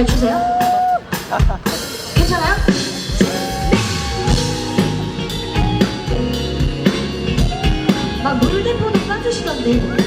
잘 추세요? 괜찮아요? 네. 아, 막 물대포도 빠 주시던데.